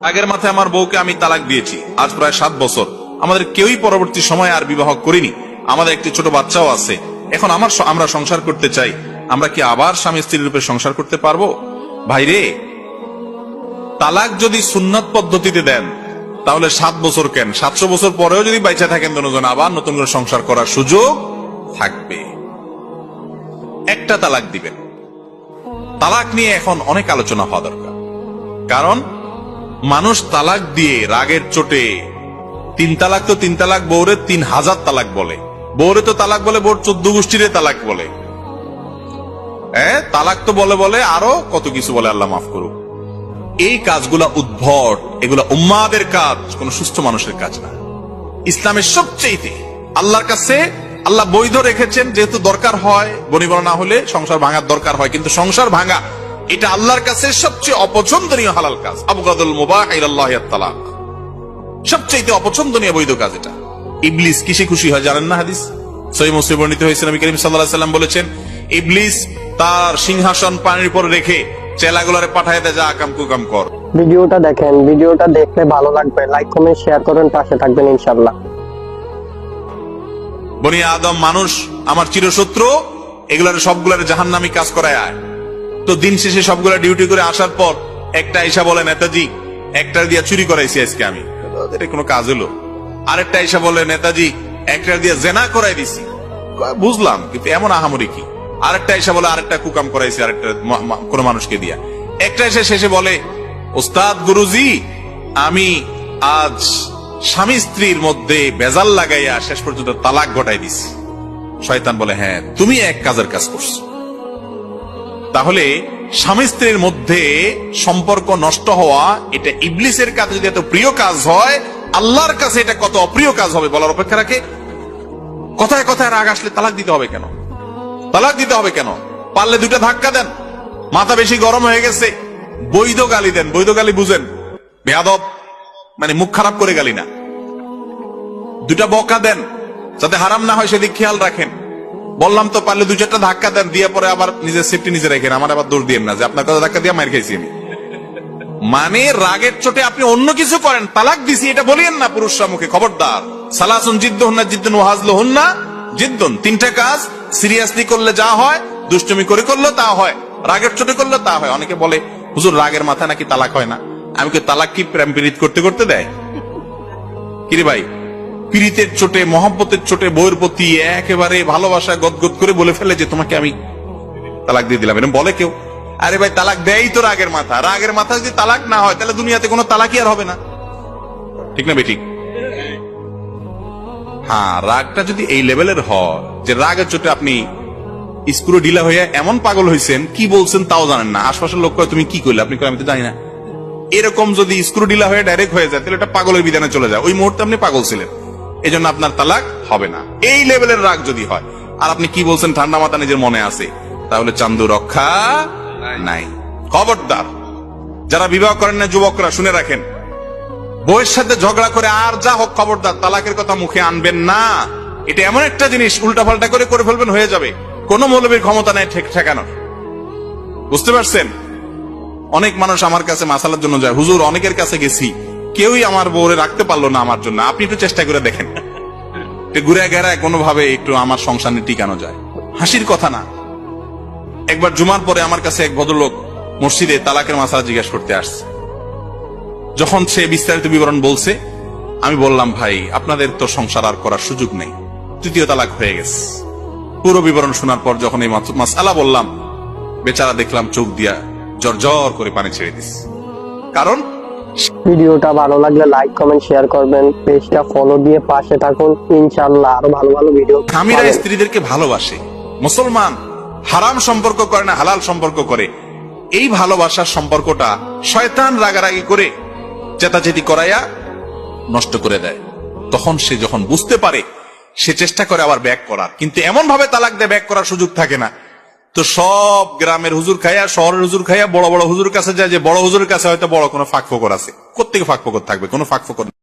আগের মাথায় আমার বউকে আমি তালাক দিয়েছি। আজ প্রায় সাত বছর। আমাদের কেউই পরবর্তী সময়ে আর বিবাহ করিনি। আমাদের একটি ছোট বাচ্চাও আছে। এখন আমার আমরা সংসার করতে চাই। আমরা কি আবার স্বামী স্ত্রীর রূপে সংসার করতে পারব? ভাইরে তালাক যদি সুন্নত পদ্ধতিতে দেন, তাহলে সাত বছর কেন? সাতশো বছর পরেও যদি বাইচা থাকেন দুজন, আবার নতুন করে সংসার করার সুযোগ থাকবে। একটা তালাক দিবেন। তালাক নিয়ে এখন অনেক আলোচনা হওয়া দরকার। কারণ মানুষ তালাক দিয়ে রাগের চোটে। তিন তালাক তো তিন তালাক বৌরে তিন হাজার তালাক বলে। বৌরে তো তালাক বলে বোর চোদ্দ গোষ্ঠীরে তালাক বলে। হ্যাঁ তালাক তো বলে বলে, আরও কত কিছু বলে আল্লাহ মাফ করুক। এই কাজগুলা উদ্ভট, এগুলা উম্মাদের কাজ, কোন সুস্থ মানুষের কাজ না। ইসলামের সবচেয়ে আল্লাহর কাছে আল্লাহ বৈধ রেখেছেন, যেহেতু দরকার হয়, বনিবনা না হলে সংসার ভাঙার দরকার হয়, কিন্তু সংসার ভাঙা এটা আল্লাহর কাছে সবচেয়ে অপছন্দনীয় হালাল কাজ। আবগাদুল মুবাহ ইলাল্লাহ তালাক সবচেয়ে অপছন্দনীয় বৈধ কাজ এটা। ইবলিস কিসে খুশি হয় জানেন না হাদিস? সহি মুসলিম বর্ণিত হয়েছে নবী করিম সাল্লাল্লাহু সাল্লাম বলেছেন ইবলিস তার সিংহাসন পানির উপর রেখে চেলাগুলারে পাঠায় দেয় যা আকাম কুকাম কর। ভিডিওটা দেখেন ভিডিওটা দেখলে ভালো লাগবে। লাইক কমেন্ট শেয়ার করেন পাশে থাকবেন ইনশাল্লাহ বনি আদম মানুষ আমার চিরশত্রু এগুলার সবগুলার জাহান্নামি কাজ করায় আয়। তো দিন শেষে সবগুলা ডিউটি করে আসার পর একটা এসা বলে, নেতাজি একটা দিয়া চুরি করাইছি আজকে আমি। এটা কোনো কাজ হলো? আরেকটা এসা বলে, নেতাজি একটা দিয়ে জেনা করাই দিছি। বুঝলাম, কিন্তু এমন আহামরি কি? আরেকটা এসে বলে, আরেকটা কুকাম করাইছি আরেকটা কোনো মানুষকে দিয়া। একটা এসে শেষে বলে, ওস্তাদ, গুরুজি, আমি আজ স্বামী স্ত্রীর মধ্যে বেজাল লাগাইয়া শেষ পর্যন্ত তালাক ঘটাই দিছি। শয়তান বলে হ্যাঁ তুমি এক কাজের কাজ করছ। তাহলে স্বামী স্ত্রীর মধ্যে সম্পর্ক নষ্ট হওয়া, এটা ইবলিসের কাছে যদি এত প্রিয় কাজ হয়, আল্লাহর কাছে এটা কত অপ্রিয় কাজ হবে বলার অপেক্ষা রাখে? কথায় কথায় রাগ আসলে তালাক দিতে হবে কেন? তালাক দিতে হবে কেন? পারলে দুটা ধাক্কা দেন। মাথা বেশি গরম হয়ে গেছে। বৈধ গালি দেন। বৈধ গালি বুঝেন। বেয়াদব মানে মুখ খারাপ করে গালি না। দুটা বকা দেন। যাতে হারাম না হয় সেদিক খেয়াল রাখেন। বললাম তো পারলে দু চারটা ধাক্কা দেন, দিয়ে পরে আবার নিজের সেফটি নিজে রেখেন আমার আবার দৌড় দিয়েন না যে আপনার কথা ধাক্কা দিয়ে মার খাইছি আমি। মানে রাগের চোটে আপনি অন্য কিছু করেন, তালাক দিছি, এটা বলিয়েন না পুরুষরা মুখে, খবরদার। সালাসুন জিদ্দ হন্না জিদ্দুন ওয়াজল হন্না জিদ্দন। তিনটা কাজ সিরিয়াসলি করলে যা হয়, দুষ্টমি করে করলে তা হয়, রাগের চোটে করলে তা হয়। অনেকে বলে, হুজুর, রাগের মাথায় নাকি তালাক হয় না? আমি কি তালাক কি প্রেম পীড়িত করতে করতে দেয়? কিরে ভাই পীড়িতের চোটে, মহব্বতের চোটে বইয়ের প্রতি একেবারে ভালোবাসা গদগদ করে বলে ফেলে যে তোমাকে আমি তালাক দিয়ে দিলাম। এরকম বলে কেউ। আরে ভাই, তালাক দেয়ই তো রাগের মাথা। রাগের মাথা যদি তালাক না হয়, তাহলে দুনিয়াতে কোনো তালাকই আর হবে না। ঠিক না বেঠিক হ্যাঁ রাগটা যদি এই লেভেলের হয়, যে রাগের চোটে আপনি স্ক্রু ঢিলা হয়ে এমন পাগল হয়েছেন কি বলছেন তাও জানেন না। আশপাশের লোক তুমি কি করলে আপনি আমি তো জানি না। এরকম যদি স্ক্রু ঢিলা হয়ে ডাইরেক্ট হয়ে যায়, তাহলে এটা পাগলের বিধানে চলে যায়। ওই মুহূর্তে আপনি পাগল ছিলেন। এই জন্য আপনার তালাক হবে না। এই লেভেলের রাগ যদি হয়, আর আপনি কি বলছেন, ঠান্ডা মাথা নিজের মনে আছে, তাহলে চান্দু রক্ষা নাই। খবরদার, যারা বিবাহ করেন না, যুবকরা, শুনে রাখেন, বউয়ের সাথে ঝগড়া করে আর যা হোক, খবরদার, তালাকের কথা মুখে আনবেন না। এটা এমন একটা জিনিস, উল্টাপাল্টা করে করে ফেলবেন, হয়ে যাবে। কোন মৌলবীর ক্ষমতা নেই ঠেক ঠেকানোর। বুঝতে পারছেন? অনেক মানুষ আমার কাছে মাসালার জন্য যায়। হুজুর, অনেকের কাছে গেছি। কেউই আমার বউরে রাখতে পারল না আমার জন্য। আপনি একটু চেষ্টা করে দেখেন। ঘুরে গেরায় কোনোভাবে একটু আমার সংসার নিয়ে টিকানো যায়। হাসির কথা না। একবার জুমার পরে আমার কাছে এক ভদ্রলোক মসজিদে তালাকের মাসালা জিজ্ঞাসা করতে আসছে। যখন সে বিস্তারিত বিবরণ বলছে, আমি বললাম, ভাই, আপনাদের তো সংসার আর করার সুযোগ নেই। তৃতীয় তালাক হয়ে গেছে। পুরো বিবরণ শোনার পর যখন এই মাসালা বললাম, বেচারা দেখলাম চোখ দিয়া জর্জর করে পানি ছেড়ে দিস কারণ ভিডিওটা ভালো লাগলে লাইক কমেন্ট শেয়ার করবেন। পেজটা ফলো দিয়ে পাশে থাকুন। ইনশাল্লাহ আরও ভালো ভালো ভিডিও স্বামীরা স্ত্রীদেরকে ভালোবাসে। মুসলমান হারাম সম্পর্ক করে না, হালাল সম্পর্ক করে। এই ভালোবাসার সম্পর্কটা শয়তান রাগারাগি করে চেতাচেতি করাইয়া নষ্ট করে দেয়। তখন সে যখন বুঝতে পারে, সে চেষ্টা করে আবার ব্যাক করার। কিন্তু এমন ভাবে তালাক দিয়ে ব্যাক করার সুযোগ থাকে না। তো সব গ্রামের হুজুর খাইয়া, শহরের হুজুর খাইয়া বড় বড় হুজুর কাছে যায় যে বড় হুজুরের কাছে হয়তো বড় কোনো ফাঁক ফোকর আছে। কোথেকে ফাঁক ফোকর থাকবে? কোনো ফাঁক ফোকর